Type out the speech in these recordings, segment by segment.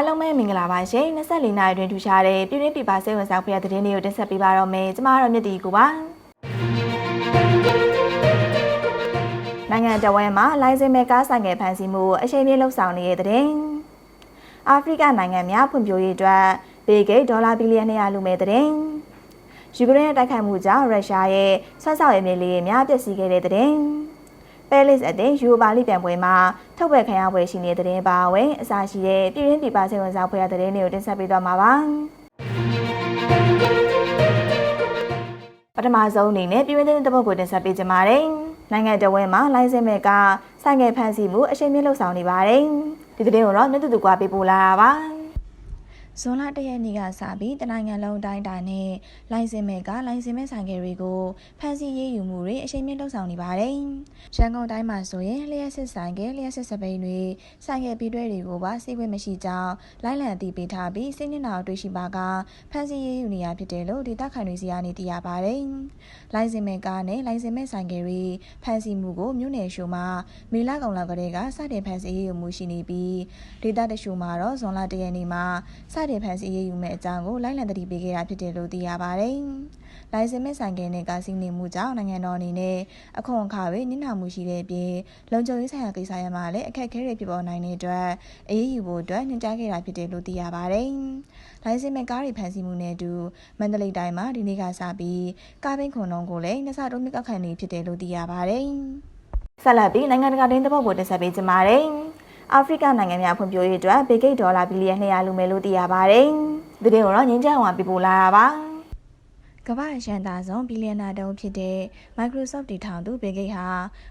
အားလုံးပဲမင်္ဂလာပါရှင်24နိုင်တွင်ထူရှားတဲ့ပြည်တွင်းပြည်ပစိတ်ဝင်စားဖွယ်တဲ့သတင်းတွေကိုတင်ဆက်ပေးပါတော့မယ်ကျမတို့မြတ်တီကိုပါနိုင်ငံတော်ဝန်မှာလိုင်စင်မဲ့ကားဆိုင်ငယ်ဖန်ဆီးမှုအချိန်ပြည့်လှုပ်ဆောင်နေတဲ့သတင်းအာဖရိကနိုင်ငံများဖွံ့ဖြိုးရေးအတွက်ဘေဂိတ်ဒေါ်လာဘီလီယံ200လူမဲ့သတင်းယူကရိန်းရဲ့တိုက်ခိုက်မှုကြောင့်ရုရှားရဲ့ဆွမ်းဆောင်ရည်မြေလေးများပျက်စီးခဲ့တဲ့သတင်း ပဲလစ်အသင်းယူရိုပါလိပြန်ပွဲမှာထုတ်ဝက်ခံရပွဲရှိနေတဲ့တဲ့ပါဝင်အစားရှိတဲ့ပြည်ရင်းပြည်ပစိတ်ဝင်စားဖွယ်ရတဲ့တဲ့တွေကိုတင်ဆက်ပေးသွားမှာပါပထမဆုံးအနေနဲ့ပြည်ရင်းတဲ့တပုတ်ကိုတင်ဆက်ပေးကြပါမယ်နိုင်ငံတော်ဝန်မှာလိုင်စင်မဲ့ကဆိုင်ငယ်ဖန်စီမှုအရှိန်မြင့်လှုပ်ဆောင်နေပါတယ်ဒီတဲ့ကိုတော့မြတ်တူတူကွာပေးပို့လာတာပါ ဇွန်လ၁ရက်နေ့ကစပြီးတနိုင်ငံလုံးအတိုင်းအတာနဲ့လိုင်စင်မဲ့ကလိုင်စင်မဲ့ဆိုင်ကယ်တွေကိုဖန်စီရေးယူမှုတွေအရှိန်မြင့်လှုပ်ဆောင်နေပါတယ်။ရန်ကုန်တိုင်းမှာဆိုရင်လျှက်စစ်ဆိုင်ကယ်လျှက်စစ်စပိန်တွေဆိုင်ကယ်ပြီးတွဲတွေကိုပါစီးခွင့်မရှိကြောင်းလိုင်းလံအသိပေးထားပြီးစိတ်ညစ်နာတွေ့ရှိပါကဖန်စီရေးယူနေရဖြစ်တယ်လို့ဒေသခံတွေစီကနေသိရပါတယ်။လိုင်စင်မဲ့ကားနဲ့လိုင်စင်မဲ့ဆိုင်ကယ်တွေဖန်စီမှုကိုမြို့နယ်ရှိုးမှာမေလကောင်လောက်ကလေးကစတင်ဖန်စီရေးယူမှုရှိနေပြီးဒေသတရှိုးမှာတော့ဇွန်လ၁ရက်နေ့မှာစတင်ဖန်စီရေးယူမဲ့အကြောင်းကိုလိုင်းလံသတိပေးခဲ့တာဖြစ်တယ်လို့သိရပါတယ်။လိုင်စင်မဲ့ဆိုင်ကယ်နဲ့ကားစီးနေမှုကြောင့်နိုင်ငံတော်အနေနဲ့အခွန်အခါတွေနစ်နာမှုရှိတဲ့အပြင်လုံခြုံရေးဆိုင်ရာကိစ္စရမှာလည်းအခက်အခဲတွေဖြစ်ပေါ်နိုင်တဲ့အတွက်အရေးယူဖို့အတွက်ညွှန်ကြားခဲ့တာဖြစ်တယ်လို့သိရပါတယ်။လိုင်စင်မဲ့ကားတွေဖန်ဆီးမှုနဲ့အတူမန္တလေးတိုင်းမှာဒီနေ့ကစပြီးကားဘင်းခွန်လုံးကိုလည်းနှစ်ဆတိုးမြင့်ကောက်ခံနေဖြစ်တယ်လို့သိရပါတယ်။ဆက်လက်ပြီးနိုင်ငံတကာတင်းသဘောကိုတင်ဆက်ပေးကြပါမယ်။ အာဖရိကနိုင်ငံများဖွံ့ဖြိုးရေးအတွက်ဘေဂိတ်ဒေါ်လာဘီလီယံ200လူမယ်လို့သိရပါတယ်။ဒီတင်ကိုတော့ငင်းချောင်းဝါပြပို့လာတာပါ။ကမ္ဘာ့ရန်သားဆုံးဘီလီယံနာတုံးဖြစ်တဲ့ Microsoft တည်ထောင်သူဘေဂိတ်ဟာ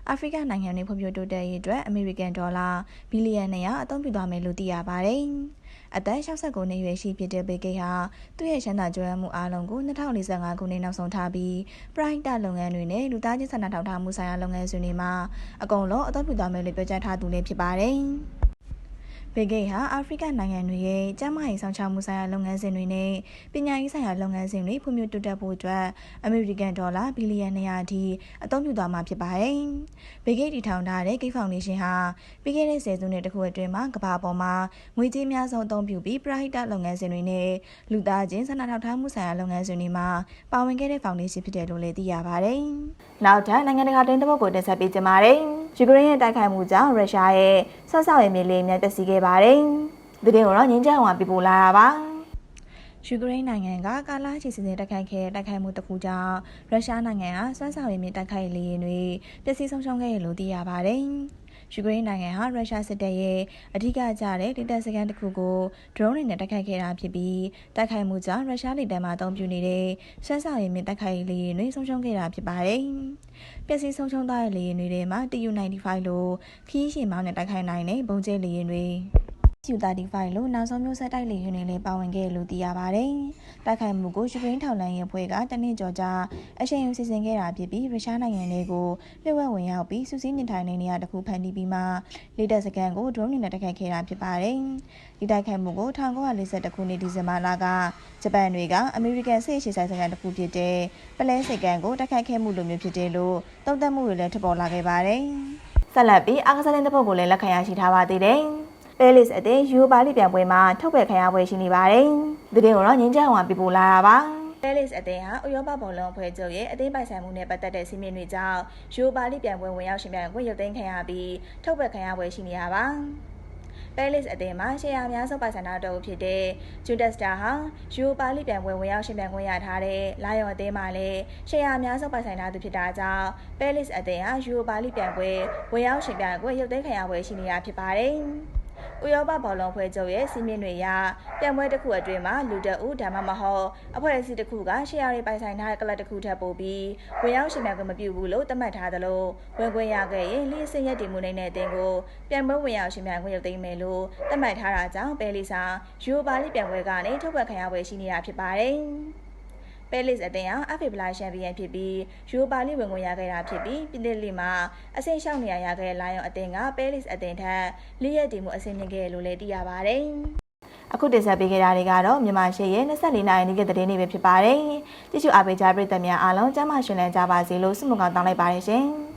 အာဖရိကနိုင်ငံတွေဖွံ့ဖြိုးတိုးတက်ရေးအတွက်အမေရိကန်ဒေါ်လာဘီလီယံ200အသုံးပြုသွားမယ်လို့သိရပါတယ်။ အသက်69နှစ်ရွယ်ရှိဖြစ်တဲ့ဘေဂိတ်ဟာသူ့ရဲ့ရှမ်းသာကြွယ်မှုအားလုံးကို2045ခုနှစ်နောက်ဆုံးထားပြီးပရိုက်တာလုပ်ငန်းတွေနဲ့လူသားချင်းစာနာထောက်ထားမှုဆိုင်ရာလုပ်ငန်းစဉ်တွေမှာအကုန်လုံးအသုံးပြုသွားမယ်လို့ပြောကြားထားသူလည်းဖြစ်ပါတယ်။ ဘေဂိတ်ဟာအာဖရိကနိုင်ငံတွေရဲ့ကျန်းမာရေးဆောင်ချမှုဆိုင်ရာလုပ်ငန်းစဉ်တွေနဲ့ပညာရေးဆိုင်ရာလုပ်ငန်းစဉ်တွေဖွံ့ဖြိုးတိုးတက်ဖို့အတွက်အမေရိကန်ဒေါ်လာဘီလီယံ200အထိအသုံးပြုသွားမှာဖြစ်ပါတယ်။ဘေဂိတ်တည်ထောင်ထားတဲ့ဂိတ်ဖောင်ဒေးရှင်းဟာပြီးခဲ့တဲ့ဆယ်စုနှစ်တခုအတွင်းမှာကမ္ဘာပေါ်မှာငွေကြေးများဆုံးအသုံးပြုပြီးပရဟိတလုပ်ငန်းစဉ်တွေနဲ့လူသားချင်းစာနာထောက်ထားမှုဆိုင်ရာလုပ်ငန်းစဉ်တွေမှာပါဝင်ခဲ့တဲ့ဖောင်ဒေးရှင်းဖြစ်တယ်လို့လည်းသိရပါတယ်။နောက်ထပ်နိုင်ငံတကာတင်းသဘောကိုတင်ဆက်ပေးကြပါမယ်။ ယူကရိန်းရဲ့တိုက်ခိုက်မှုကြောင့်ရုရှားရဲ့ဆက်ဆောက်ရေးမြေလေးများပျက်စီးခဲ့ပါတယ်။ဒီတင်ကိုတော့ငင်းချောင်းဝါပြပို့လာတာပါ။ယူကရိန်းနိုင်ငံကကာလာချီစီစဉ်တိုက်ခိုက်ခဲ့တိုက်ခိုက်မှုတစ်ခုကြောင့်ရုရှားနိုင်ငံဟာစွမ်းဆောင်ရည်မြေတိုက်ခိုက်လေယာဉ်တွေပျက်စီးဆုံးရှုံးခဲ့ရလို့သိရပါတယ်။ ယူကရိန်းနိုင်ငံဟာရုရှားစစ်တပ်ရဲ့အဓိကကျတဲ့ဒေသစကန်တစ်ခုကိုဒရုန်းတွေနဲ့တိုက်ခိုက်ခဲ့တာဖြစ်ပြီးတိုက်ခိုက်မှုကြောင့်ရုရှားလေတပ်မှအသုံးပြုနေတဲ့စွမ်းဆောင်ရည်မြေတိုက်ခိုက်လေယာဉ်တွေဆုံးရှုံးခဲ့တာဖြစ်ပါတယ်။ပျက်စီးဆုံးရှုံးသွားတဲ့လေယာဉ်တွေထဲမှာ TU-95 လိုခီးရှည်မောင်းနဲ့တိုက်ခိုက်နိုင်တဲ့ဘုံကျဲလေယာဉ်တွေ Su-35 လို့နောက်ဆုံးမျိုးဆက်တိုက်လေယာဉ်တွေလည်းပါဝင်ခဲ့လို့သိရပါတယ်။တိုက်ခိုက်မှုကိုယူကရိန်းထောက်လှမ်းရေးအဖွဲ့ကတနင်္ကျော်ကြာအရှိန်ယူစီစဉ်ခဲ့တာဖြစ်ပြီးရုရှားနိုင်ငံတွေကိုလျှို့ဝှက်ဝင်ရောက်ပြီးစူးစီးနေထိုင်နေနေရတစ်ခုဖန်တီးပြီးမှလေတပ်စကန်ကိုဒရုန်းနဲ့တိုက်ခိုက်ခဲ့တာဖြစ်ပါတယ်။ဒီတိုက်ခိုက်မှုကို1942ခုနှစ်ဒီဇင်ဘာလကဂျပန်တွေကအမေရိကန်စစ်အခြေဆိုင်စကန်တစ်ခုဖြစ်တဲ့ပလဲစကန်ကိုတိုက်ခိုက်ခဲ့မှုလိုမျိုးဖြစ်တယ်လို့သုံးသပ်မှုတွေလည်းထပ်ပေါ်လာခဲ့ပါတယ်။ဆက်လက်ပြီးအာကစားတဲ့ပုတ်ကိုလည်းလက်ခံရရှိထားပါသေးတယ်။ ပဲလစ်အသင်းယူပါလိပြန်ပွဲမှာထုတ်ပယ်ခံရပွဲရှိနေပါတယ်။ဒီတင်ကိုတော့ငင်းချောင်းဝါပြပို့လာတာပါ။ပဲလစ်အသင်းဟာဥရောပဘောလုံးအဖွဲ့ချုပ်ရဲ့အသင်းပိုင်ဆိုင်မှုနဲ့ပတ်သက်တဲ့စီးမြင်တွေကြောင့်ယူပါလိပြန်ပွဲဝင်ရောက်ရှင်ပြိုင်ခွင့်ရုပ်သိမ်းခံရပြီးထုတ်ပယ်ခံရပွဲရှိနေတာပါ။ပဲလစ်အသင်းမှာရှယ်ယာများစုပိုင်ဆိုင်တာတော့ဖြစ်တဲ့ဂျူဒက်စတာဟာယူပါလိပြန်ပွဲဝင်ရောက်ရှင်ပြိုင်ခွင့်ရထားတဲ့လာယော်အသင်းမှာလည်းရှယ်ယာများစုပိုင်ဆိုင်တာသူဖြစ်တာကြောင့်ပဲလစ်အသင်းဟာယူပါလိပြန်ပွဲဝင်ရောက်ရှင်ပြိုင်ခွင့်ရုပ်သိမ်းခံရပွဲရှိနေတာဖြစ်ပါတယ်။ ဥရောပဘောလုံးဖွဲ့ချုပ်ရဲ့စီးမြင့်တွေရပြန်ပွဲတစ်ခုအတွင်းမှာလူတအုပ်ဒါမှမဟုတ်အဖွဲ့အစည်းတစ်ခုကရှယ်ယာတွေပိုင်ဆိုင်ထားတဲ့ကလပ်တစ်ခုထပ်ပို့ပြီးဝင်ရောက်ရှင်ပြကမပြုဘူးလို့သတ်မှတ်ထားသလိုဝင်ခွင့်ရခဲ့ရင်လီစင်ရက်တည်မှုနိုင်တဲ့အတင်းကိုပြန်ပွဲဝင်ရောက်ရှင်ပြခွင့်ရုပ်သိမ်းမယ်လို့သတ်မှတ်ထားတာကြောင့်ပဲလီစာယူပါလိပြန်ပွဲကနေထုတ်ပြန်ခံရပွဲရှိနေတာဖြစ်ပါတယ်။ ပဲလစ်အသင်းဟာအဖေဗလာချန်ပီယံဖြစ်ပြီးယူပါလိဝင်ဝင်ရခဲ့တာဖြစ်ပြီးပြည်သက်လီမှာအဆင့်ရှောက်နေရရခဲ့လိုင်ယွန်အသင်းကပဲလစ်အသင်းထက်လိရက်တီမှုအဆင့်မြင့်ခဲ့လို့လည်းသိရပါတယ်။အခုတင်ဆက်ပေးခဲ့တာတွေကတော့မြန်မာရှေ့ရဲ့24နိုင်နေ့ကတဲ့နေ့ပဲဖြစ်ပါတယ်။ကြည့်ရှုအားပေးကြပရိသတ်များအားလုံးကျမ်းမာရှင်လန်းကြပါစေလို့ဆုမွန်ကောင်းတောင်းလိုက်ပါတယ်ရှင်။